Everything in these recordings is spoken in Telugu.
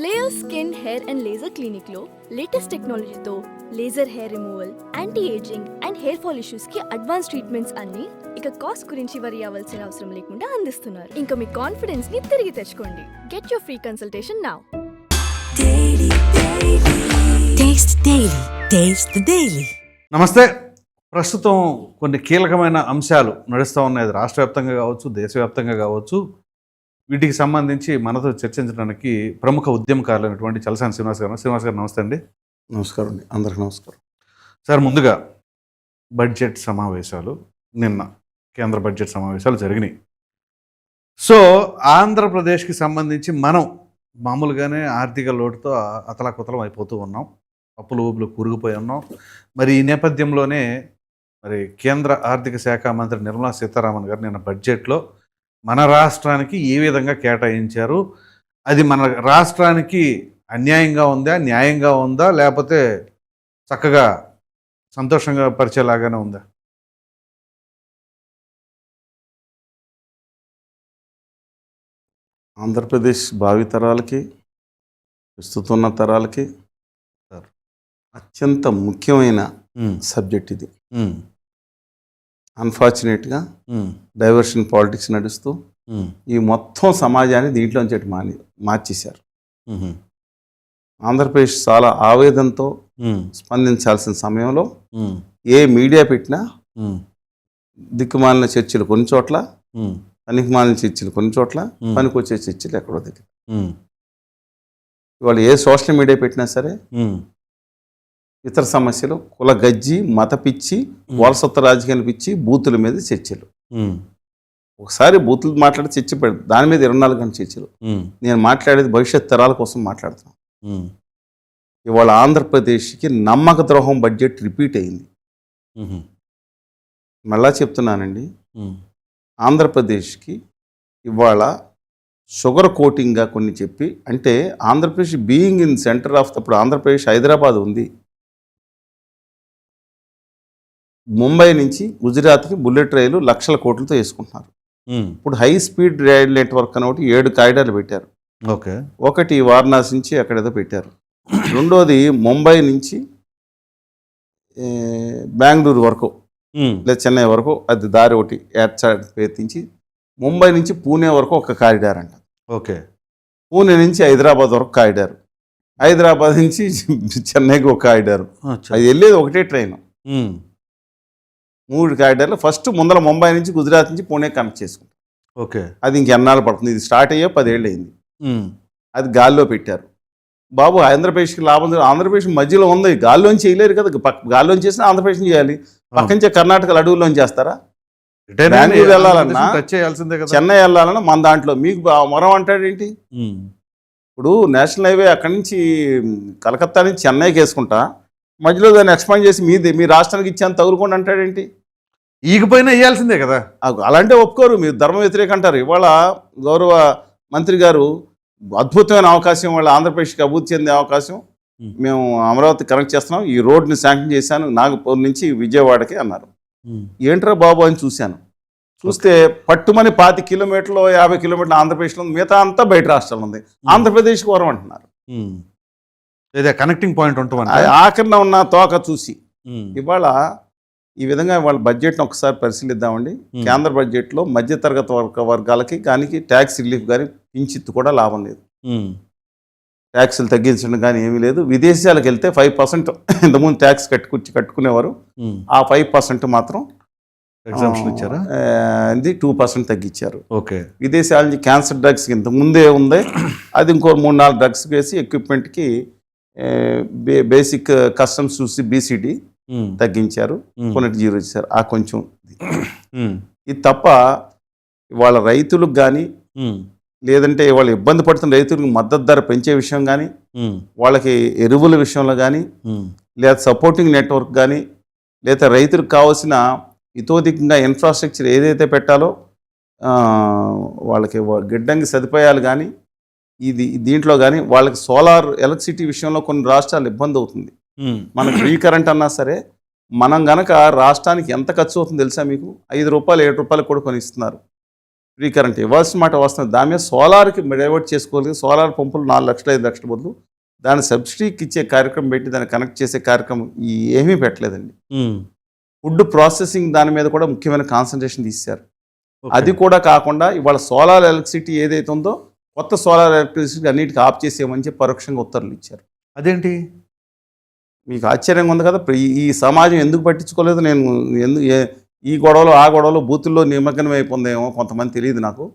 Layer skin hair and laser క్లినిక్లో latest టెక్నాలజీతో laser hair removal anti ageing and hair fall ఇష్యూస్కి advance treatments అన్ని ఇక కాస్ట్ గురించి వరి అవ్వాల్సిన అవసరం లేకుండా అందిస్తున్నారు. ఇంకా మీ కాన్ఫిడెన్స్ని తిరిగి తెచ్చుకోండి. Get your free consultation now. నమస్తే. ప్రస్తుతం కొన్ని కీలకమైన అంశాలు నడుస్తూ ఉన్నాయి. రాష్ట్ర వ్యాప్తంగా కావచ్చు దేశవ్యాప్తంగా కావచ్చు. వీటికి సంబంధించి మనతో చర్చించడానికి ప్రముఖ ఉద్యమకారులైనటువంటి చలసాని శ్రీనివాస్ గారు శ్రీనివాస్ గారు నమస్తే అండి. నమస్కారం అండి. అందరికి నమస్కారం. సార్ ముందుగా బడ్జెట్ సమావేశాలు నిన్న కేంద్ర బడ్జెట్ సమావేశాలు జరిగినాయి. సో ఆంధ్రప్రదేశ్కి సంబంధించి మనం మామూలుగానే ఆర్థిక లోటుతో అతలాకుతలం అయిపోతూ ఉన్నాం. అప్పులు ఊపులు కూరుకుపోయి ఉన్నాం. మరి ఈ నేపథ్యంలోనే మరి కేంద్ర ఆర్థిక శాఖ మంత్రి నిర్మలా సీతారామన్ గారు నిన్న బడ్జెట్లో మన రాష్ట్రానికి ఏ విధంగా కేటాయించారు? అది మన రాష్ట్రానికి అన్యాయంగా ఉందా న్యాయంగా ఉందా లేకపోతే చక్కగా సంతోషంగా పరిచేలాగానే ఉందా? ఆంధ్రప్రదేశ్ భావితరాలకి ప్రస్తుతం ఉన్న తరాలకి. అత్యంత ముఖ్యమైన సబ్జెక్ట్ ఇది. అన్ఫార్చునేట్గా డైవర్షన్ పాలిటిక్స్ నడుస్తూ ఈ మొత్తం సమాజాన్ని దీంట్లోంచి అటు మాని మార్చేశారు. ఆంధ్రప్రదేశ్ చాలా ఆవేదనతో స్పందించాల్సిన సమయంలో ఏ మీడియా పెట్టినా దిక్కుమాలిన చర్చలు కొన్ని చోట్ల పనికిమాలిన చర్చలు కొన్ని చోట్ల పనికొచ్చే చర్చలు ఎక్కడో దగ్గర. ఇవాళ ఏ సోషల్ మీడియా పెట్టినా సరే ఇతర సమస్యలు కుల గజ్జి మత పిచ్చి వారసత్వ రాజకీయాలు పిచ్చి బూతుల మీద చర్చలు. ఒకసారి బూతులు మాట్లాడి చర్చ పెడదు దాని మీద ఇరవై నాలుగు గంటల చర్చలు. నేను మాట్లాడేది భవిష్యత్ తరాల కోసం మాట్లాడుతున్నాను. ఇవాళ ఆంధ్రప్రదేశ్కి నమ్మక ద్రోహం బడ్జెట్ రిపీట్ అయింది. మళ్ళా చెప్తున్నానండి. ఆంధ్రప్రదేశ్కి ఇవాళ షుగర్ కోటింగ్గా కొన్ని చెప్పి అంటే Andhra Pradesh being in centre of ఇప్పుడు ఆంధ్రప్రదేశ్ హైదరాబాద్ ఉంది. ముంబై నుంచి గుజరాత్కి బుల్లెట్ రైలు లక్షల కోట్లతో వేసుకుంటున్నారు. ఇప్పుడు హై స్పీడ్ రైల్ నెట్వర్క్ అని ఒకటి ఏడు కారిడార్లు పెట్టారు. ఓకే. ఒకటి వారణాసి నుంచి అక్కడ ఏదో పెట్టారు. రెండోది ముంబై నుంచి బెంగళూరు వరకు లేదా చెన్నై వరకు అది దారి ఒకటి ఏర్చాడు పేర్తించి ముంబై నుంచి పూణే వరకు ఒక కారిడార్ అంట. ఓకే. పూణే నుంచి హైదరాబాద్ వరకు కారిడార్. హైదరాబాద్ నుంచి చెన్నైకి ఒక కారిడార్. అది వెళ్ళేది ఒకటే ట్రైన్. మూడు కారిడార్లు ఫస్ట్ ముందర ముంబై నుంచి గుజరాత్ నుంచి పూణే కనెక్ట్ చేసుకుంటాం ఓకే. అది ఇంకెన్నాళ్ళు పడుతుంది? ఇది స్టార్ట్ అయ్యే పదేళ్ళు అయింది. అది గాల్లో పెట్టారు. బాబు ఆంధ్రప్రదేశ్కి లాభం. ఆంధ్రప్రదేశ్ మధ్యలో ఉంది. గాల్లోంచి చేయలేరు కదా. పక్క- గాల్లోంచి చేసినా ఆంధ్రప్రదేశ్ చేయాలి. పక్క నుంచే కర్ణాటక అడవుల్లోంచి చేస్తారా? బెంగళూరు వెళ్ళాలన్నా చెన్నై వెళ్ళాలన్నా మన దాంట్లో. మీకు మొరం అంటాడేంటి ఇప్పుడు నేషనల్ హైవే అక్కడి నుంచి కలకత్తా నుంచి చెన్నైకి వేసుకుంటా. మధ్యలో దాన్ని ఎక్స్పాండ్ చేసి మీ మీ రాష్ట్రానికి ఇచ్చాను తగులుకోండి అంటాడేంటి? ఈగిపోయినా వేయాల్సిందే కదా. అలాంటే ఒప్పుకోరు మీరు ధర్మ వ్యతిరేక అంటారు. ఇవాళ గౌరవ మంత్రి గారు అద్భుతమైన అవకాశం వాళ్ళ ఆంధ్రప్రదేశ్కి అభివృద్ధి చెందే అవకాశం. మేము. అమరావతి కనెక్ట్ చేస్తున్నాం. ఈ రోడ్ని శాంక్షన్ చేశాను. నాగపూర్ నుంచి విజయవాడకి అన్నారు. ఏంట్రా బాబు అని చూశాను. చూస్తే పట్టుమని పాతి కిలోమీటర్లు యాభై కిలోమీటర్లు ఆంధ్రప్రదేశ్లో ఉంది. మిగతా అంతా బయట రాష్ట్రాలు ఉంది. ఆంధ్రప్రదేశ్కి వరం అంటున్నారు. ఇదే కనెక్టింగ్ పాయింట్ ఉంటుంది ఆ ఆఖరిన ఉన్న తోక చూసి. ఇవాళ ఈ విధంగా వాళ్ళ బడ్జెట్ను ఒకసారి పరిశీలిద్దామండి. కేంద్ర బడ్జెట్లో మధ్యతరగతి వర్గ వర్గాలకి కానీ ట్యాక్స్ రిలీఫ్ కానీ పింఛిత్తు కూడా లాభం లేదు. ట్యాక్సులు తగ్గించడం కానీ ఏమీ లేదు. విదేశాలకు వెళ్తే ఫైవ్ పర్సెంట్ ఇంతకుముందు ట్యాక్స్ కట్టుకుచ్చి కట్టుకునేవారు. ఆ ఫైవ్ పర్సెంట్ మాత్రం ఎగ్జామ్షన్ ఇచ్చారా? ఇది టూ పర్సెంట్ తగ్గించారు. ఓకే. విదేశాల నుంచి క్యాన్సర్ డ్రగ్స్ ఇంత ముందే ఉంది. అది ఇంకో మూడు నాలుగు డ్రగ్స్ వేసి ఎక్విప్మెంట్కి బేసిక్ కస్టమ్స్ చూసి బీసీడీ తగ్గించారు కొన్నిటి జీరో చేశారు. ఆ కొంచెం ఇది. తప్ప వాళ్ళ రైతులకు కానీ లేదంటే వాళ్ళు ఇబ్బంది పడుతున్న రైతులకు మద్దతు ధర పెంచే విషయం కానీ వాళ్ళకి ఎరువుల విషయంలో కానీ లేదా సపోర్టింగ్ నెట్వర్క్ కానీ లేదా రైతులకు కావాల్సిన ఇతోధికంగా ఇన్ఫ్రాస్ట్రక్చర్ ఏదైతే పెట్టాలో వాళ్ళకి గిడ్డంగి సదుపాయాలు కానీ ఇది దీంట్లో కానీ వాళ్ళకి సోలార్ ఎలక్ట్రిసిటీ విషయంలో కొన్ని రాష్ట్రాలు ఇబ్బంది అవుతుంది. మనకు ఫ్రీ కరెంట్ అన్నా సరే మనం గనక రాష్ట్రానికి ఎంత ఖర్చు అవుతుందో తెలుసా మీకు? ఐదు రూపాయలు ఏడు రూపాయలు కూడా కొని ఇస్తున్నారు ఫ్రీ కరెంట్ ఇవ్వాల్సిన మాట వస్తుంది దాని మీద సోలార్కి డైవర్ట్ చేసుకోవాలి సోలార్ పంపులు నాలుగు లక్షల ఐదు లక్షల బదులు దాని సబ్సిడీకి ఇచ్చే కార్యక్రమం పెట్టి దాన్ని కనెక్ట్ చేసే కార్యక్రమం ఏమీ పెట్టలేదండి. ఫుడ్ ప్రాసెసింగ్ దాని మీద కూడా ముఖ్యమైన కాన్సన్ట్రేషన్ తీశారు. అది కూడా కాకుండా ఇవాళ సోలార్ ఎలక్ట్రిసిటీ ఏదైతే ఉందో కొత్త సోలార్ ఎలక్ట్రిసిటీ అన్నిటికీ ఆఫ్ చేసేయమని చెప్పి పరోక్షంగా ఉత్తర్వులు ఇచ్చారు. అదేంటి? మీకు ఆశ్చర్యంగా ఉంది కదా ఈ- సమాజం ఎందుకు పట్టించుకోలేదు? నేను ఎందు ఏ- ఈ గొడవలు ఆ గొడవలు బూతుల్లో నిమగ్నం అయిపోయిందేమో కొంతమంది తెలియదు నాకు.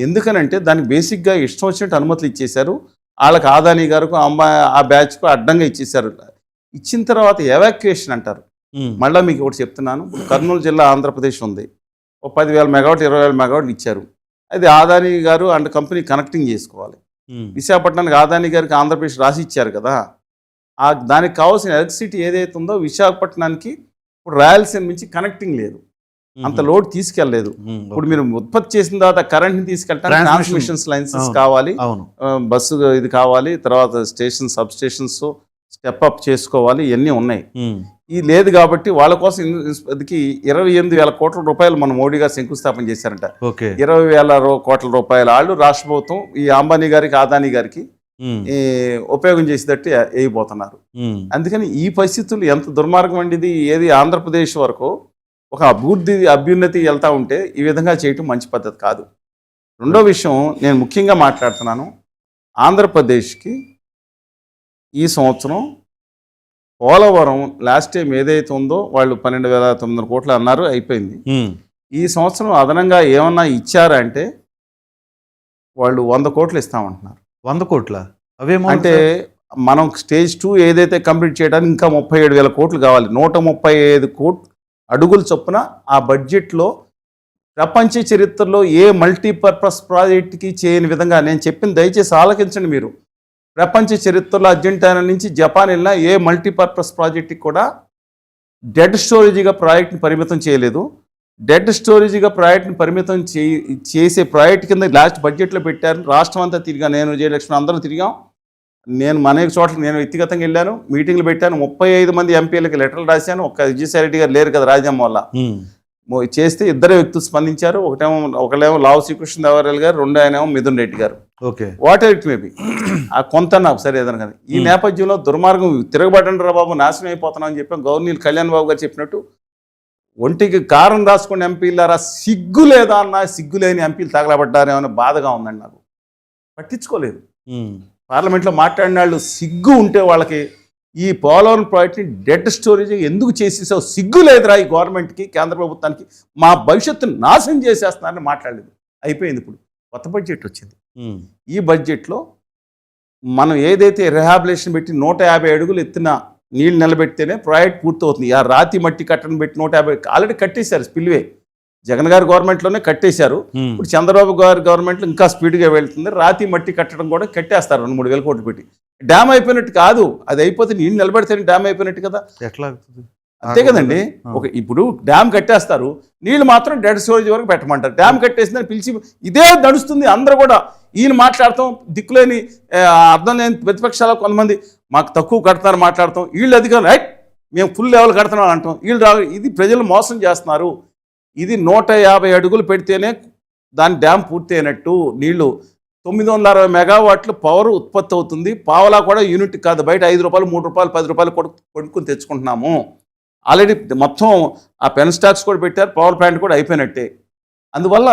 ఎందుకనంటే దానికి బేసిక్గా ఇష్టం వచ్చినట్టు అనుమతులు ఇచ్చేశారు. వాళ్ళకి ఆదాని గారికి అమ్మాయి ఆ బ్యాచ్కు అడ్డంగా ఇచ్చేశారు. ఇచ్చిన తర్వాత ఎవాక్యుయేషన్ అంటారు. మళ్ళీ మీకు ఒకటి చెప్తున్నాను. కర్నూలు జిల్లా ఆంధ్రప్రదేశ్ ఉంది. ఒక పదివేల మెగావాట్ ఇరవై వేల మెగావాట్లు ఇచ్చారు. అది ఆదాని గారు అండ్ కంపెనీ కనెక్టింగ్ చేసుకోవాలి. విశాఖపట్నానికి ఆదాని గారికి ఆంధ్రప్రదేశ్ రాసి ఇచ్చారు కదా. ఆ దానికి కావాల్సిన ఎలక్ట్రిసిటీ ఏదైతే ఉందో విశాఖపట్నానికి ఇప్పుడు రాయలసీమ నుంచి కనెక్టింగ్ లేదు. అంత లోడ్ తీసుకెళ్ళలేదు. ఉమ్. ఇప్పుడు మీరు ఉత్పత్తి చేసిన తర్వాత కరెంట్ని తీసుకెళ్ళడానికి. ట్రాన్స్మిషన్స్ లైన్స్ అవును. కావాలి. బస్సు ఇది కావాలి. తర్వాత station sub stations step up చేసుకోవాలి ఇవన్నీ ఉన్నాయి. ఈ లేదు కాబట్టి వాళ్ళ కోసం ఇదికి ఇరవై ఎనిమిది వేల కోట్ల రూపాయలు మన మోడీ గారు శంకుస్థాపన చేశారంట. ఇరవై వేల కోట్ల రూపాయల. వాళ్ళు రాష్ట్ర ప్రభుత్వం ఈ అంబానీ గారికి ఆదాని గారికి ఉపయోగం చేసేటట్టు వేయబోతున్నారు. అందుకని ఈ పరిస్థితులు ఎంత దుర్మార్గం అండి ఇది ఏది ఆంధ్రప్రదేశ్ వరకు ఒక అభివృద్ధి అభ్యున్నతి వెళ్తా ఉంటే ఈ విధంగా చేయటం మంచి పద్ధతి కాదు. రెండో విషయం నేను ముఖ్యంగా మాట్లాడుతున్నాను. ఆంధ్రప్రదేశ్కి ఈ సంవత్సరం పోలవరం లాస్ట్ టైం ఏదైతే ఉందో వాళ్ళు పన్నెండు వేల తొమ్మిది వందల కోట్లు అన్నారు అయిపోయింది. ఈ సంవత్సరం అదనంగా ఏమన్నా ఇచ్చారంటే వాళ్ళు వంద కోట్లు ఇస్తామంటున్నారు. వంద కోట్ల? అవేమో అంటే మనం స్టేజ్ టూ ఏదైతే కంప్లీట్ చేయడానికి ఇంకా ముప్పై ఏడు వేల కోట్లు కావాలి. నూట ముప్పై ఐదు కోట్లు అడుగుల చొప్పున ఆ బడ్జెట్లో ప్రపంచ చరిత్రలో ఏ మల్టీపర్పస్ ప్రాజెక్ట్కి చేయని విధంగా నేను చెప్పింది దయచేసి ఆలకించండి మీరు. ప్రపంచ చరిత్రలో అర్జెంటీనా నుంచి జపాన్ వెళ్ళిన ఏ మల్టీపర్పస్ ప్రాజెక్ట్కి కూడా డెడ్ స్టోరేజీగా ప్రాజెక్ట్ని పరిమితం చేయలేదు. డెడ్ స్టోరేజీగా ప్రాజెక్ట్ని పరిమితం చే- చేసే ప్రాజెక్ట్ కింద లాస్ట్ బడ్జెట్లో పెట్టారు. రాష్ట్రం అంతా తిరిగా. నేను జయలక్ష్మి అందరం తిరిగాం. నేను అనేక చోట్ల నేను వ్యక్తిగతంగా వెళ్ళాను. మీటింగ్లు పెట్టాను. ముప్పై ఐదు మంది ఎంపీలకి లెటర్లు రాశాను. ఒక్క విజయసాయి రెడ్డి గారు లేరు కదా రాజ్యాంగం వల్ల. చేస్తే ఇద్దరు వ్యక్తులు స్పందించారు. ఒకటేమో ఒకళ్ళేమో లావు శ్రీకృష్ణ దేవరాయలు గారు రెండో ఆయనేమో మిథున్ రెడ్డి గారు. ఓకే. వాట్ ఇట్ మేబీ ఆ కొంత నాకు సరే ఏదైనా కానీ. ఈ నేపథ్యంలో దుర్మార్గం తిరగబడండి రా బాబు నాశనం అయిపోతున్నాం అని చెప్పి గవర్నీలు కళ్యాణ్ బాబు గారు చెప్పినట్టు ఒంటికి కారం రాసుకుని ఎంపీలారా సిగ్గు లేదా అన్న సిగ్గు లేని ఎంపీలు తగలబడ్డారేమో బాధగా ఉందండి నాకు. పట్టించుకోలేదు. ఉమ్. పార్లమెంట్లో మాట్లాడిన వాళ్ళు సిగ్గు ఉంటే వాళ్ళకి ఈ పోలవరం ప్రాజెక్ట్ని డెడ్ స్టోరేజ్ ఎందుకు చేసేసావు? సిగ్గు లేదురా ఈ గవర్నమెంట్కి కేంద్ర ప్రభుత్వానికి. మా భవిష్యత్తును నాశనం చేసేస్తున్నారని మాట్లాడలేదు. అయిపోయింది ఇప్పుడు. కొత్త బడ్జెట్ వచ్చింది. ఈ బడ్జెట్లో మనం ఏదైతే రిహాబిలేషన్ పెట్టి నూట యాభై అడుగులు ఎత్తిన నీళ్ళు నిలబెడితేనే ప్రాజెక్ట్ పూర్తవుతుంది. ఆ రాతి మట్టి కట్టను పెట్టి నూట యాభై ఆల్రెడీ కట్టేశారు స్పిల్వే. జగన్ గారి గవర్నమెంట్లోనే కట్టేశారు. ఇప్పుడు చంద్రబాబు గారి గవర్నమెంట్లో ఇంకా స్పీడ్గా వెళ్తుంది. రాతి మట్టి కట్టడం కూడా కట్టేస్తారు. రెండు మూడు వేల కోట్లు పెట్టి. డ్యామ్ అయిపోయినట్టు కాదు. అది అయిపోతే నీళ్ళు నిలబెడితేనే డ్యామ్ అయిపోయినట్టు కదా. ఎట్లా అవుతుంది? అంతే కదండి. ఒక ఇప్పుడు డ్యామ్ కట్టేస్తారు. నీళ్ళు మాత్రం డెడ్ స్టోరేజ్ వరకు పెట్టమంటారు. డ్యామ్ కట్టేసిందని పిలిచి ఇదే నడుస్తుంది అందరూ కూడా. ఈయన మాట్లాడతాం. దిక్కులేని అర్థం లేని ప్రతిపక్షాలు కొంతమంది మాకు తక్కువ కడతారు మాట్లాడతాం. వీళ్ళు అధికారులు రైట్ మేము ఫుల్ లెవెల్ కడుతున్నాం అంటాం. వీళ్ళు రా ఇది ప్రజలు మోసం చేస్తున్నారు. ఇది నూట యాభై అడుగులు పెడితేనే దాని డ్యామ్ పూర్తి అయినట్టు నీళ్ళు తొమ్మిది వందల అరవై మెగావాట్లు పవర్ ఉత్పత్తి అవుతుంది. పావలా కూడా యూనిట్ కాదు. బయట ఐదు రూపాయలు మూడు రూపాయలు పది రూపాయలు కొనుక్కుని తెచ్చుకుంటున్నాము. ఆల్రెడీ మొత్తం ఆ పెన్ స్టాక్స్ కూడా పెట్టారు. పవర్ ప్లాంట్ కూడా అయిపోయినట్టే. అందువల్ల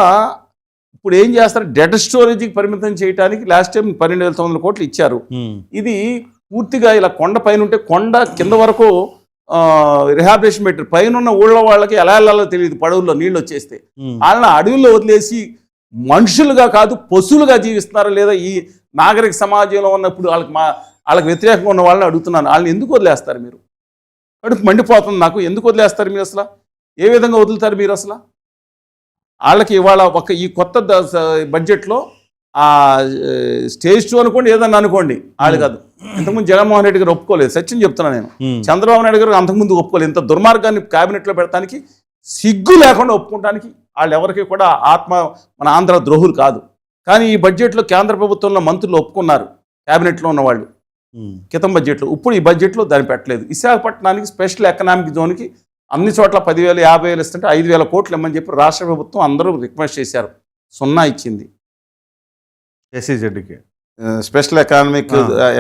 ఇప్పుడు ఏం చేస్తారు? డెడ్ స్టోరేజ్కి పరిమితం చేయడానికి లాస్ట్ టైం పన్నెండు వేల తొమ్మిది కోట్లు ఇచ్చారు. ఇది పూర్తిగా ఇలా కొండ పైన ఉంటే కొండ కింద వరకు రిహాబిలేషన్ పెట్టారు. పైన ఉన్న ఊళ్ళో వాళ్ళకి ఎలా వెళ్ళాలో తెలియదు. పడవుల్లో నీళ్ళు వచ్చేస్తే. వాళ్ళని అడవుల్లో వదిలేసి మనుషులుగా కాదు పశువులుగా జీవిస్తున్నారా లేదా ఈ నాగరిక సమాజంలో ఉన్నప్పుడు వాళ్ళకి మా వాళ్ళకి వ్యతిరేకంగా ఉన్న వాళ్ళని అడుగుతున్నాను. వాళ్ళని ఎందుకు వదిలేస్తారు మీరు? కడుపు మండిపోతుంది నాకు. ఎందుకు వదిలేస్తారు మీరు అసలు? ఏ విధంగా వదులుతారు మీరు అసలు? వాళ్ళకి ఇవాళ ఒక ఈ కొత్త బడ్జెట్లో ఆ స్టేజ్ టూ అనుకోండి ఏదన్నా అనుకోండి. వాళ్ళు కాదు. ఇంతకుముందు జగన్మోహన్ రెడ్డి గారు ఒప్పుకోలేదు. సత్యం చెప్తున్నాను నేను. చంద్రబాబు నాయుడు గారు అంతకుముందు ఒప్పుకోలేదు. ఇంత దుర్మార్గాన్ని క్యాబినెట్లో పెడతానికి సిగ్గు లేకుండా ఒప్పుకోవడానికి వాళ్ళు ఎవరికి కూడా ఆత్మ మన ఆంధ్ర ద్రోహులు కాదు. కానీ ఈ బడ్జెట్లో కేంద్ర ప్రభుత్వంలో మంత్రులు ఒప్పుకున్నారు క్యాబినెట్లో ఉన్న వాళ్ళు. ఉమ్. క్రితం బడ్జెట్లో. ఇప్పుడు ఈ బడ్జెట్లో దాన్ని పెట్టలేదు. విశాఖపట్నానికి స్పెషల్ ఎకనామిక్ జోన్కి అన్ని చోట్ల పదివేలు యాభై వేలు ఇస్తుంటే ఐదు వేల కోట్లు ఇమ్మని చెప్పి రాష్ట్ర ప్రభుత్వం అందరూ రిక్వెస్ట్ చేశారు. సున్నా ఇచ్చింది. ఎస్సీజెడ్కి స్పెషల్ ఎకనామిక్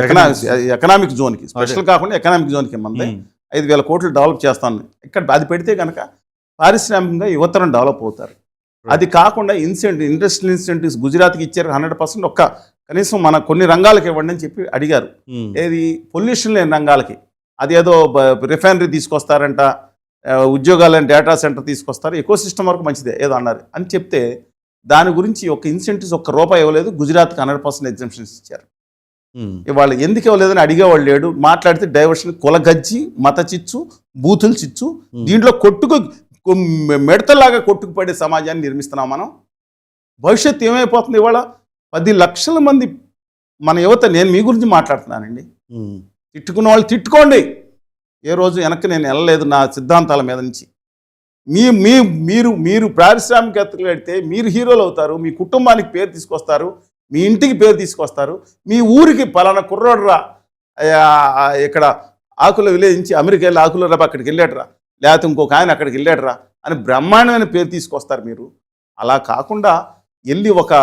ఎకనామిక్ ఎకనామిక్ జోన్కి. స్పెషల్ కాకుండా ఎకనామిక్ జోన్కి మంది ఐదు వేల కోట్లు డెవలప్ చేస్తాను. ఇక్కడ అది పెడితే కనుక పారిశ్రామికంగా యువతరం డెవలప్ అవుతారు. అది కాకుండా ఇన్సెంటివ్ ఇండస్ట్రియల్ ఇన్సెంటివ్స్ గుజరాత్కి ఇచ్చారు హండ్రెడ్ పర్సెంట్ ఒక్క కనీసం మన కొన్ని రంగాలకు ఇవ్వండి అని చెప్పి అడిగారు. ఏది? పొల్యూషన్ లేని రంగాలకి. అది ఏదో రిఫైనరీ తీసుకొస్తారంట ఉద్యోగాలని డేటా సెంటర్ తీసుకొస్తారు ఎకో సిస్టమ్ వరకు మంచిదే ఏదో అన్నారు. అని చెప్తే దాని గురించి ఒక ఇన్సెంటివ్స్ ఒక్క రూపాయి ఇవ్వలేదు గుజరాత్కి హండ్రెడ్ పర్సెంట్ ఎగ్జామ్షన్స్ ఇచ్చారు. ఇవాళ ఎందుకు ఇవ్వలేదని అడిగేవాళ్ళు లేడు మాట్లాడితే డైవర్షన్ కులగజ్జి మత చిచ్చు బూతులు చిచ్చు దీంట్లో కొట్టుకు మిడతలాగా కొట్టుకుపడే సమాజాన్ని నిర్మిస్తున్నాం మనం. భవిష్యత్తు ఏమైపోతుంది ఇవాళ? పది లక్షల మంది మన యువత నేను మీ గురించి మాట్లాడుతున్నానండి. తిట్టుకున్న వాళ్ళు తిట్టుకోండి. ఏ రోజు వెనక్కి నేను వెళ్ళలేదు నా సిద్ధాంతాల మీద నుంచి. మీ మీ మీరు మీరు పారిశ్రామికవేత్తలు పెడితే మీరు హీరోలు అవుతారు మీ కుటుంబానికి పేరు తీసుకొస్తారు మీ ఇంటికి పేరు తీసుకొస్తారు మీ ఊరికి పలానా కుర్రోడ్రా ఇక్కడ ఆకుల విలేజ్ నుంచి అమెరికా వెళ్ళి ఆకుల రా అక్కడికి వెళ్ళాడరా లేకపోతే ఇంకొక ఆయన అక్కడికి వెళ్ళాడరా అని బ్రహ్మాండమైన పేరు తీసుకొస్తారు మీరు. అలా కాకుండా వెళ్ళి ఒక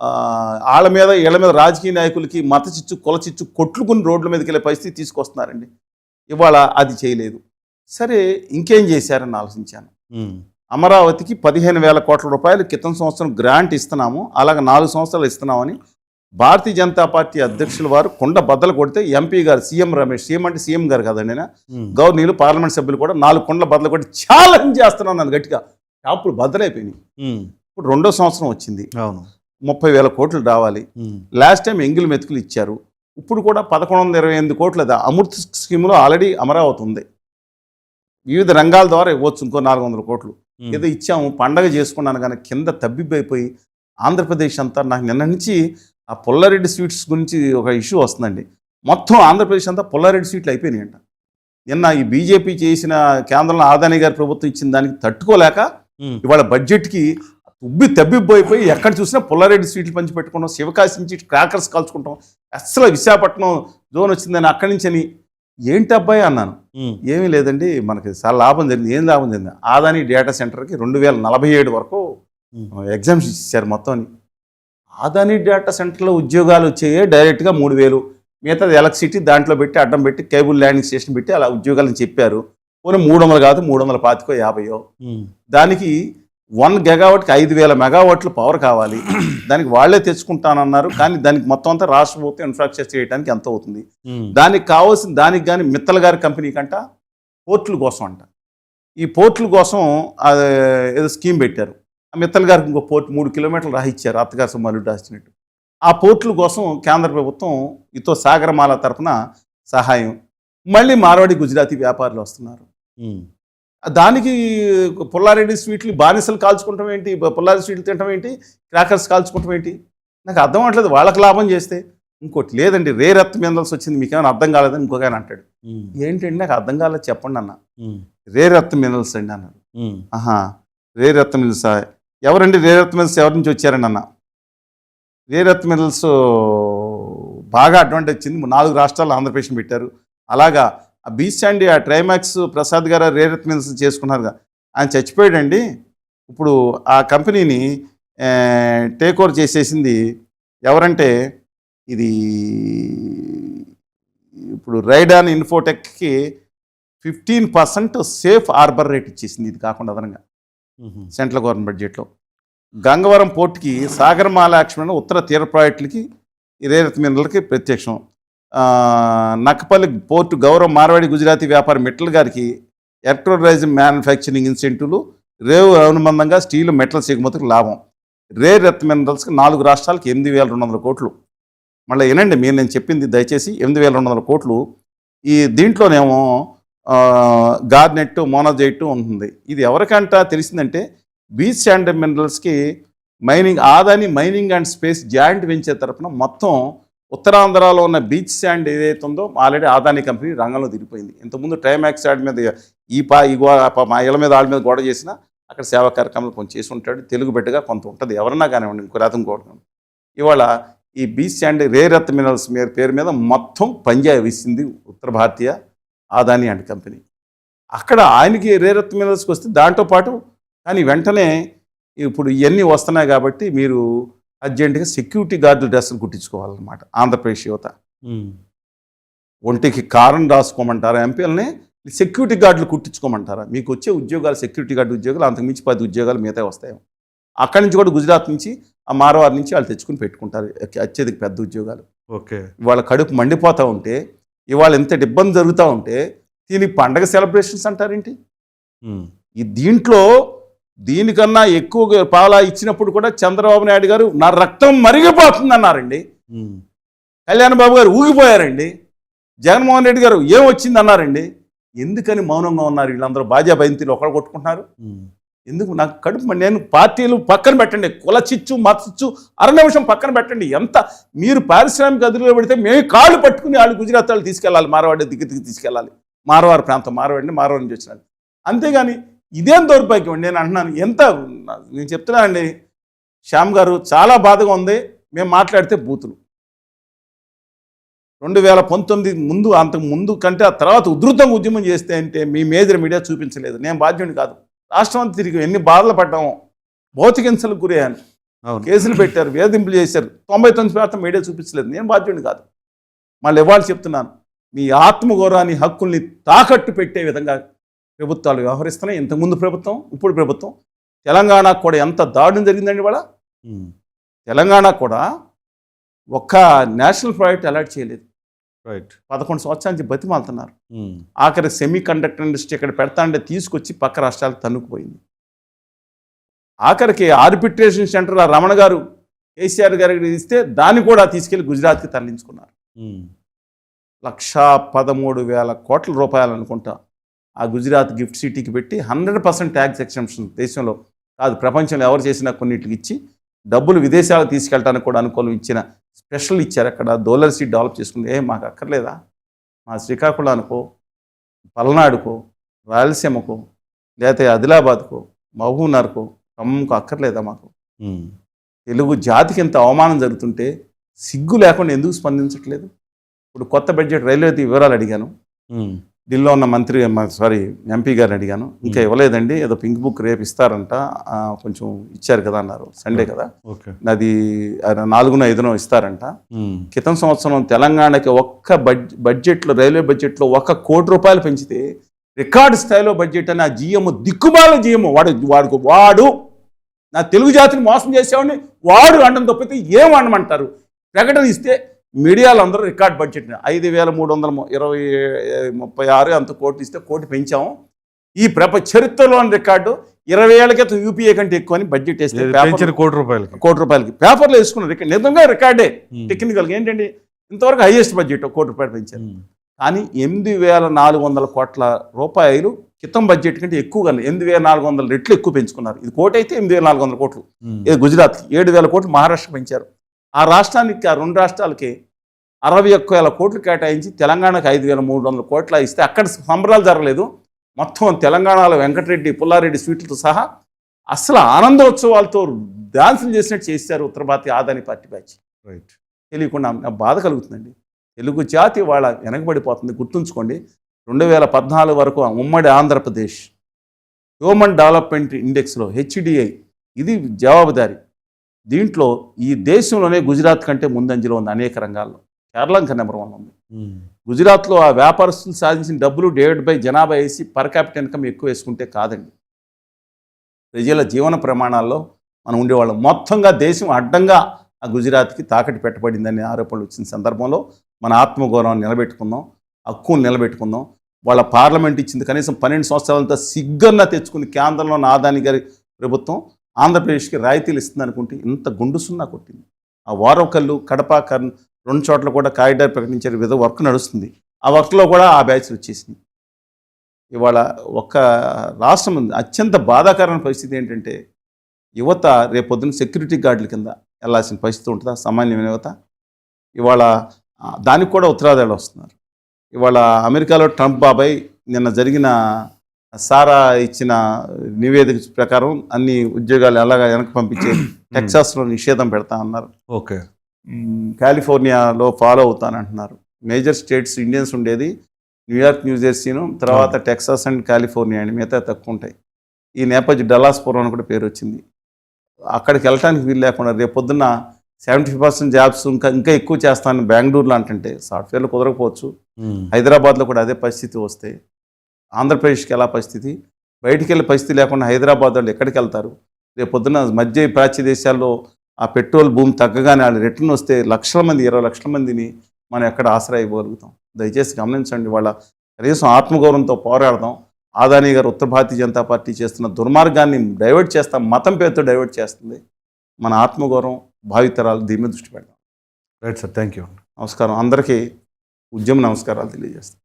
ఆ, ఆళ్ళ మీద ఇళ్ళ మీద రాజకీయ నాయకులకి మత చిచ్చు కుల చిచ్చు కొట్లుకుని రోడ్ల మీదకి వెళ్ళే పరిస్థితి తీసుకొస్తున్నారండి. ఇవాళ అది చేయలేదు. సరే ఇంకేం చేశారని ఆలోచించాను. అమరావతికి పదిహేను వేల కోట్ల రూపాయలు క్రితం సంవత్సరం గ్రాంట్ ఇస్తున్నాము అలాగే నాలుగు సంవత్సరాలు ఇస్తున్నామని భారతీయ జనతా పార్టీ అధ్యక్షుల వారు కొండ బద్దలు కొడితే MP garu CM Ramesh CM అంటే సీఎం గారు కదండి ఆయన. గవర్నీలు పార్లమెంట్ సభ్యులు కూడా నాలుగు కొండల బద్దలు కొట్టి ఛాలెంజ్ చేస్తున్నాను నన్ను గట్టిగా. అప్పుడు బద్దలైపోయినాయి. ఇప్పుడు రెండో సంవత్సరం వచ్చింది. అవును. ముప్పై వేల కోట్లు రావాలి. లాస్ట్ టైం ఎంగిల్ మెతుకులు ఇచ్చారు. ఇప్పుడు కూడా పదకొండు వందల ఇరవై ఎనిమిది కోట్ల దా- అమృత్ స్కీమ్లో ఆల్రెడీ అమరావతి ఉంది. వివిధ రంగాల ద్వారా ఇవ్వచ్చు ఇంకో నాలుగు వందల కోట్లు. ఏదో ఇచ్చాము పండగ చేసుకున్నాను కానీ కింద తబ్బిబ్బైపోయి ఆంధ్రప్రదేశ్ అంతా నాకు నిన్న నుంచి ఆ పుల్లారెడ్డి స్వీట్స్ గురించి ఒక ఇష్యూ వస్తుందండి. మొత్తం ఆంధ్రప్రదేశ్ అంతా పుల్లారెడ్డి స్వీట్లు అయిపోయినాయంట. నిన్న ఈ బీజేపీ చేసిన కేంద్రంలో ఆదాని గారి ప్రభుత్వం ఇచ్చిన దానికి తట్టుకోలేక ఇవాళ బడ్జెట్కి ఉబ్బి తబ్బిబ్బైపోయి ఎక్కడ చూసినా పుల్లారెడ్డి స్వీట్లు పంచి పెట్టుకుంటాం శివకాశి నుంచి క్రాకర్స్ కాల్చుకుంటాం అస్సలు విశాఖపట్నం జోన్ వచ్చిందని అక్కడి నుంచి అని ఏంటి అబ్బాయి అన్నాను. ఏమీ లేదండి మనకి చాలా లాభం జరిగింది. ఏం లాభం జరిగింది? ఆదాని డేటా సెంటర్కి రెండు వేల నలభై ఏడు వరకు ఎగ్జామ్స్ ఇచ్చారు మొత్తం అని. ఆదాని డేటా సెంటర్లో ఉద్యోగాలు వచ్చాయి డైరెక్ట్గా మూడు వేలు. మిగతాది ఎలక్ట్రిసిటీ దాంట్లో పెట్టి అడ్డం పెట్టి కేబుల్ ల్యాండింగ్ స్టేషన్ పెట్టి అలా ఉద్యోగాలను చెప్పారు. పోనీ మూడు వందలు కాదు మూడు వందల పాతికో యాభైయో. దానికి వన్ గెగావాట్కి ఐదు వేల మెగావాట్లు పవర్ కావాలి. దానికి వాళ్ళే తెచ్చుకుంటానన్నారు. కానీ దానికి మొత్తం అంతా రాష్ట్ర ప్రభుత్వం ఇన్ఫ్రాస్ట్రక్చర్ చేయడానికి ఎంత అవుతుంది? దానికి కావాల్సిన దానికి కానీ మిత్తల్ గారి కంపెనీ కంట పోర్టుల కోసం అంట. ఈ పోర్టుల కోసం ఏదో స్కీమ్ పెట్టారు. మిత్తల్ గారికి ఇంకో పోర్ట్ మూడు కిలోమీటర్లు రాయిచ్చారు అత్తగారు సొమ్మాలు రాసినట్టు ఆ పోర్టుల కోసం కేంద్ర ప్రభుత్వం ఇతో సాగరమాల తరపున సహాయం. మళ్ళీ మార్వాడి గుజరాతీ వ్యాపారులు వస్తున్నారు. దానికి పుల్లారెడ్డి స్వీట్లు బానిసలు కాల్చుకుంటాం ఏంటి? పుల్లారెడ్డి స్వీట్లు తినటం ఏంటి? క్రాకర్స్ కాల్చుకుంటాం ఏంటి? నాకు అర్థం అవట్లేదు వాళ్ళకి లాభం చేస్తే. ఇంకోటి లేదండి రే రక్త మినరల్స్ వచ్చింది మీకేమైనా అర్థం కాలేదని ఇంకొక ఆయన అంటాడు. ఏంటండి నాకు అర్థం కాలేదు చెప్పండి అన్న. రే రక్త మినరల్స్ అండి అన్నారు ఆహా రే రక్త మినరల్స్? ఎవరండి రే రక్త మినరల్స్ ఎవరి నుంచి వచ్చారండి అన్న? రే రక్త మినరల్స్ బాగా అడ్వాంటేజ్ వచ్చింది నాలుగు రాష్ట్రాలు ఆంధ్రప్రదేశ్ పెట్టారు. అలాగా ఆ బీచ్ అండి ఆ ట్రైమాక్స్ ప్రసాద్ గారు రే రక్త మినరల్స్ చేసుకున్నారు ఆయన చచ్చిపోయాడండి. ఇప్పుడు ఆ కంపెనీని టేక్ ఓవర్ చేసేసింది ఎవరంటే ఇది ఇప్పుడు రైడాన్ ఇన్ఫోటెక్కి fifteen percent safe harbour rate ఇచ్చేసింది. ఇది కాకుండా అదనంగా. సెంట్రల్ గవర్నమెంట్ బడ్జెట్లో. గంగవరం పోర్టుకి సాగరమాల ఉత్తర తీర ప్రాజెక్టులకి రేరత్ మినరల్కి ప్రత్యక్షం. నక్కపల్లి పోర్టు గౌరవ మార్వాడి గుజరాతీ వ్యాపారి మిట్టల్ గారికి ఎలక్ట్రోరైజ్ మ్యానుఫ్యాక్చరింగ్ ఇన్సెంటివ్లు రేవు అనుబంధంగా స్టీలు మెటల్స్ సిగుమతికి లాభం. రేర్ ఎర్త్ మినరల్స్కి నాలుగు రాష్ట్రాలకి ఎనిమిది వేల రెండు వందల కోట్లు. మళ్ళీ వినండి మీరు నేను చెప్పింది దయచేసి ఎనిమిది వేల రెండు వందల కోట్లు. ఈ దీంట్లోనేమో గార్నెట్ మోనోజైట్ ఉంటుంది. ఇది ఎవరికంట తెలిసిందంటే beach and మినరల్స్కి mining Adani mining and space joint venture తరపున మొత్తం ఉత్తరాంధ్రలో ఉన్న బీచ్ శాండ్ ఏదైతే ఉందో ఆల్రెడీ ఆదాని కంపెనీ రంగంలో దిగిపోయింది ఇంతకుముందు ట్రైమాక్స్ యాడ్ మీద ఈ పా ఈ మా ఇళ్ళ మీద వాళ్ళ మీద గోడ చేసినా అక్కడ సేవా కార్యక్రమాలు కొంచెం చేసి ఉంటాడు. తెలుగు బిడ్డగా కొంత ఉంటుంది. ఎవరన్నా కానివ్వండి ఇంకో రథం కూడా ఇవాళ ఈ బీచ్ శాండ్ రేరత్ మినరల్స్ మీద పేరు మీద మొత్తం పంజాబ్ ఇచ్చింది ఉత్తర భారతీయ ఆదాని అండ్ కంపెనీ. అక్కడ ఆయనకి రేరత్ మినరల్స్కి వస్తే దాంతో పాటు కానీ వెంటనే ఇప్పుడు ఇవన్నీ వస్తున్నాయి కాబట్టి మీరు అర్జెంటుగా సెక్యూరిటీ గార్డుల డ్రెస్సులు కుట్టించుకోవాలన్నమాట ఆంధ్రప్రదేశ్ యువత. ఒంటికి కారం రాసుకోమంటారా ఎంపీలని? సెక్యూరిటీ గార్డులు కుట్టించుకోమంటారా? మీకు వచ్చే ఉద్యోగాలు సెక్యూరిటీ గార్డు ఉద్యోగాలు అంతకుమించి పది ఉద్యోగాలు మిగతా వస్తాయి. అక్కడి నుంచి కూడా గుజరాత్ నుంచి ఆ మారవారి నుంచి వాళ్ళు తెచ్చుకుని పెట్టుకుంటారు. అత్యధిక పెద్ద ఉద్యోగాలు. ఓకే. ఇవాళ కడుపు మండిపోతూ ఉంటే ఇవాళ ఎంత ఇబ్బంది జరుగుతూ ఉంటే దీనికి పండగ సెలబ్రేషన్స్ అంటారేంటి. ఈ దీంట్లో దీనికన్నా ఎక్కువ పాలా ఇచ్చినప్పుడు కూడా చంద్రబాబు నాయుడు గారు నా రక్తం మరిగిపోతుంది అన్నారండి. కళ్యాణ్ బాబు గారు ఊగిపోయారండి జగన్మోహన్ రెడ్డి గారు ఏం వచ్చింది అన్నారండి ఎందుకని మౌనంగా ఉన్నారు వీళ్ళందరూ బాజా బయంతిలో ఒకడు కొట్టుకుంటున్నారు. ఎందుకు? నాకు కడుపు నేను పార్టీలు పక్కన పెట్టండి. కుల చిచ్చు మత చిచ్చు అర నిమిషం పక్కన పెట్టండి. ఎంత? మీరు పారిశ్రామిక అదులో పెడితే మేము కాళ్ళు పట్టుకుని వాళ్ళు గుజరాత్ వాళ్ళు తీసుకెళ్ళాలి. మారవాడి దిగ్గు దిగ్గు తీసుకెళ్ళాలి. మారవారి ప్రాంతం మారవాడిని మారవాడి నుంచి వచ్చినారు. అంతేగాని ఇదేం దౌర్భాగ్యం అండి? నేను అంటున్నాను ఎంత? నేను చెప్తున్నానండి శ్యామ్ గారు చాలా బాధగా ఉంది. మేము మాట్లాడితే బూతులు. రెండు వేల పంతొమ్మిది ముందు అంతకు ముందు కంటే ఆ తర్వాత ఉధృతంగా ఉద్యమం చేస్తే అంటే మీ మేజర్ మీడియా చూపించలేదు. నేను బాధ్యుని కాదు. రాష్ట్రం అంతా తిరిగి ఎన్ని బాధలు పడ్డామో భౌతిక హింసలకు గురయ్యాను కేసులు పెట్టారు వేధింపులు చేశారు. తొంభై తొమ్మిది శాతం మీడియా చూపించలేదు. నేను బాధ్యుని కాదు. మళ్ళీ ఇవాళ చెప్తున్నాను మీ ఆత్మగౌరవాన్ని హక్కుల్ని తాకట్టు పెట్టే విధంగా ప్రభుత్వాలు వ్యవహరిస్తున్నాయి. ఇంతకుముందు ప్రభుత్వం ఇప్పుడు ప్రభుత్వం. తెలంగాణకు కూడా ఎంత దారుణం జరిగిందండి ఇవాళ? ఉమ్. తెలంగాణ కూడా ఒక్క నేషనల్ ప్రాజెక్ట్ అలర్ట్ చేయలేదు. రైట్ పదకొండు సంవత్సరాల నుంచి బతిమాలుతున్నారు ఉమ్. ఆఖరి సెమీ కండక్టర్ ఇండస్ట్రీ ఇక్కడ పెడతా అంటే తీసుకొచ్చి పక్క రాష్ట్రాలకు తన్నుకుపోయింది ఆఖరికి ఆర్బిట్రేషన్ సెంటర్ రమణ గారు కేసీఆర్ గారికి ఇస్తే దాన్ని కూడా తీసుకెళ్ళి గుజరాత్కి తరలించుకున్నారు ఉమ్. లక్షా పదమూడు వేల కోట్ల రూపాయలు అనుకుంటా ఆ గుజరాత్ గిఫ్ట్ సిటీకి పెట్టి హండ్రెడ్ పర్సెంట్ ట్యాక్స్ ఎక్సెంప్షన్ దేశంలో కాదు ప్రపంచంలో ఎవరు చేసినా కొన్నిటికి ఇచ్చి డబ్బులు విదేశాలకు తీసుకెళ్ళడానికి కూడా అనుకూలం ఇచ్చిన స్పెషల్ ఇచ్చారు అక్కడ. డోలర్ సీట్ డెవలప్ చేసుకుంది. ఏ మాకు అక్కర్లేదా? మా శ్రీకాకుళానికో పల్నాడుకో రాయలసీమకో లేకపోతే ఆదిలాబాద్కో మహబూబ్నగర్కో ఖమ్మంకో అక్కర్లేదా మాకు. తెలుగు జాతికి ఎంత అవమానం జరుగుతుంటే సిగ్గు లేకుండా ఎందుకు స్పందించట్లేదు? ఇప్పుడు కొత్త బడ్జెట్ రైల్వే వివరాలు అడిగాను. ఢిల్లీలో ఉన్న మంత్రి సారీ ఎంపీ గారిని అడిగాను. ఇంకా ఇవ్వలేదండి ఏదో పింక్ బుక్ రేపు ఇస్తారంట కొంచెం ఇచ్చారు కదా అన్నారు. సండే కదా. అది నాలుగున ఐదునో ఇస్తారంట. క్రితం సంవత్సరం తెలంగాణకి ఒక్క బడ్జెట్ బడ్జెట్లో రైల్వే బడ్జెట్లో ఒక్క కోటి రూపాయలు పెంచితే రికార్డు స్థాయిలో బడ్జెట్ అని ఆ జిఎం దిక్కుమాల జిఎం వాడు వాడు వాడు నా తెలుగు జాతిని మోసం చేసేవాడిని వాడు అండం తప్పితే ఏం అనమంటారు ప్రకటన ఇస్తే మీడియాలో అందరూ రికార్డ్ బడ్జెట్ ఐదు వేల మూడు వందల ఇరవై ముప్పై ఆరు అంత కోటి ఇస్తే కోటి పెంచాము ఈ ప్రపంచ చరిత్రలోని రికార్డు ఇరవై ఏళ్ళ క్రితం యూపీఏ కంటే ఎక్కువ అని బడ్జెట్ వేస్తే కోటి రూపాయలకి. కోటి రూపాయలకి. పేపర్లో వేసుకున్నారు రికార్డ్ నిజంగా రికార్డే. టెక్నికల్గా ఏంటండి? ఇంతవరకు హైయెస్ట్ బడ్జెట్ కోటి రూపాయలు పెంచారు. కానీ ఎనిమిది వేల నాలుగు వందల కోట్ల రూపాయలు క్రితం బడ్జెట్ కంటే ఎక్కువగా ఎనిమిది వేల నాలుగు వందల రెట్లు ఎక్కువ పెంచుకున్నారు. ఇది కోటి అయితే ఎనిమిది వేల నాలుగు వందల కోట్లు. ఇది గుజరాత్కి ఏడు వేల కోట్లు మహారాష్ట్ర పెంచారు. ఆ రాష్ట్రానికి ఆ రెండు రాష్ట్రాలకి అరవై ఒక్క వేల కోట్లు కేటాయించి తెలంగాణకి ఐదు వేల మూడు వందల కోట్ల ఇస్తే అక్కడ సంబరాలు జరగలేదు. మొత్తం తెలంగాణలో వెంకటరెడ్డి పుల్లారెడ్డి స్వీట్లతో సహా అసలు ఆనందోత్సవాలతో డాన్సులు చేసినట్టు చేశారు ఉత్తర భారతీయ ఆదాని పార్టీ బ్యాచ్. రైట్. తెలియకుండా బాధ కలుగుతుందండి. తెలుగు జాతి వాళ్ళ వెనకబడిపోతుంది గుర్తుంచుకోండి. రెండు వేల పద్నాలుగు వరకు ఉమ్మడి ఆంధ్రప్రదేశ్ హ్యూమన్ డెవలప్మెంట్ ఇండెక్స్లో హెచ్డిఐ ఇది జవాబుదారి. దీంట్లో ఈ దేశంలోనే గుజరాత్ కంటే ముందంజలో ఉంది అనేక రంగాల్లో. కేరళ ఇంకా నెంబర్ వన్ ఉంది. గుజరాత్లో ఆ వ్యాపారస్తులు సాధించిన డబ్బులు డివైడ్ బై జనాభా వేసి పర్ క్యాపిటల్ ఇన్కమ్ ఎక్కువ వేసుకుంటే కాదండి. ప్రజల జీవన ప్రమాణాల్లో మనం ఉండేవాళ్ళం. మొత్తంగా దేశం అడ్డంగా ఆ గుజరాత్కి తాకట్టు పెట్టబడిందనే ఆరోపణలు వచ్చిన సందర్భంలో మన ఆత్మగౌరవాన్ని నిలబెట్టుకుందాం హక్కును నిలబెట్టుకుందాం వాళ్ళ పార్లమెంట్ ఇచ్చింది కనీసం పన్నెండు సంవత్సరాలంతా సిగ్గన్న తెచ్చుకుని కేంద్రంలో ఆదాని గారి ప్రభుత్వం ఆంధ్రప్రదేశ్కి రాయితీలు ఇస్తుంది అనుకుంటే ఇంత గుండు సున్నా కొట్టింది. ఆ వారొకళ్ళు కడప కర్న్ రెండు చోట్ల కూడా కారిడార్ ప్రకటించే విధ వర్క్ నడుస్తుంది. ఆ వర్క్లో కూడా ఆ బ్యాచ్లు వచ్చేసింది ఇవాళ ఒక్క రాష్ట్రం ఉంది. అత్యంత బాధాకరమైన పరిస్థితి ఏంటంటే యువత రేపొద్దున సెక్యూరిటీ గార్డుల కింద వెళ్ళాల్సిన పరిస్థితి ఉంటుందా? సామాన్యమైన యువత ఇవాళ దానికి కూడా ఉత్తరాదాలు వస్తున్నారు. ఇవాళ అమెరికాలో ట్రంప్ బాబాయ్ నిన్న జరిగిన సారా ఇచ్చిన నివేదిక ప్రకారం అన్ని ఉద్యోగాలు ఎలాగ వెనక్కి పంపించే టెక్సాస్లో నిషేధం పెడతా అన్నారు. ఓకే. కాలిఫోర్నియాలో ఫాలో అవుతానంటున్నారు. మేజర్ స్టేట్స్ ఇండియన్స్ ఉండేది న్యూయార్క్ న్యూజెర్సీను తర్వాత టెక్సాస్ అండ్ కాలిఫోర్నియా అండి మిగతా తక్కువ ఉంటాయి. ఈ నేపథ్య డలాస్పురం అని కూడా పేరు వచ్చింది. అక్కడికి వెళ్ళటానికి వీలు లేకుండా రేపు పొద్దున్న సెవెంటీ పర్సెంట్ జాబ్స్ ఇంకా ఇంకా ఎక్కువ చేస్తాను బెంగళూరులో అంటుంటే సాఫ్ట్వేర్లో కుదరకపోవచ్చు. హైదరాబాద్లో కూడా అదే పరిస్థితి వస్తే ఆంధ్రప్రదేశ్కి ఎలా పరిస్థితి? బయటికి వెళ్ళే పరిస్థితి లేకుండా హైదరాబాద్ వాళ్ళు ఎక్కడికి వెళ్తారు? రేపు పొద్దున మధ్య ప్రాచ్య దేశాల్లో ఆ పెట్రోల్ భూమి తగ్గగానే వాళ్ళు రిటర్న్ వస్తే లక్షల మంది ఇరవై లక్షల మందిని మనం ఎక్కడ ఆశ్రయ ఇవ్వగలుగుతాం? దయచేసి గమనించండి వాళ్ళ కనీసం ఆత్మగౌరవంతో పోరాడదాం. ఆదాని గారు ఉత్తర భారతీయ జనతా పార్టీ చేస్తున్న దుర్మార్గాన్ని డైవర్ట్ చేస్తాం. మతం పేరుతో డైవర్ట్ చేస్తుంది. మన ఆత్మగౌరవం భావితరాలు దీని మీద దృష్టి పెడదాం. రైట్ సార్ థ్యాంక్ యూ నమస్కారం. అందరికీ ఉద్యమ నమస్కారాలు తెలియజేస్తాం.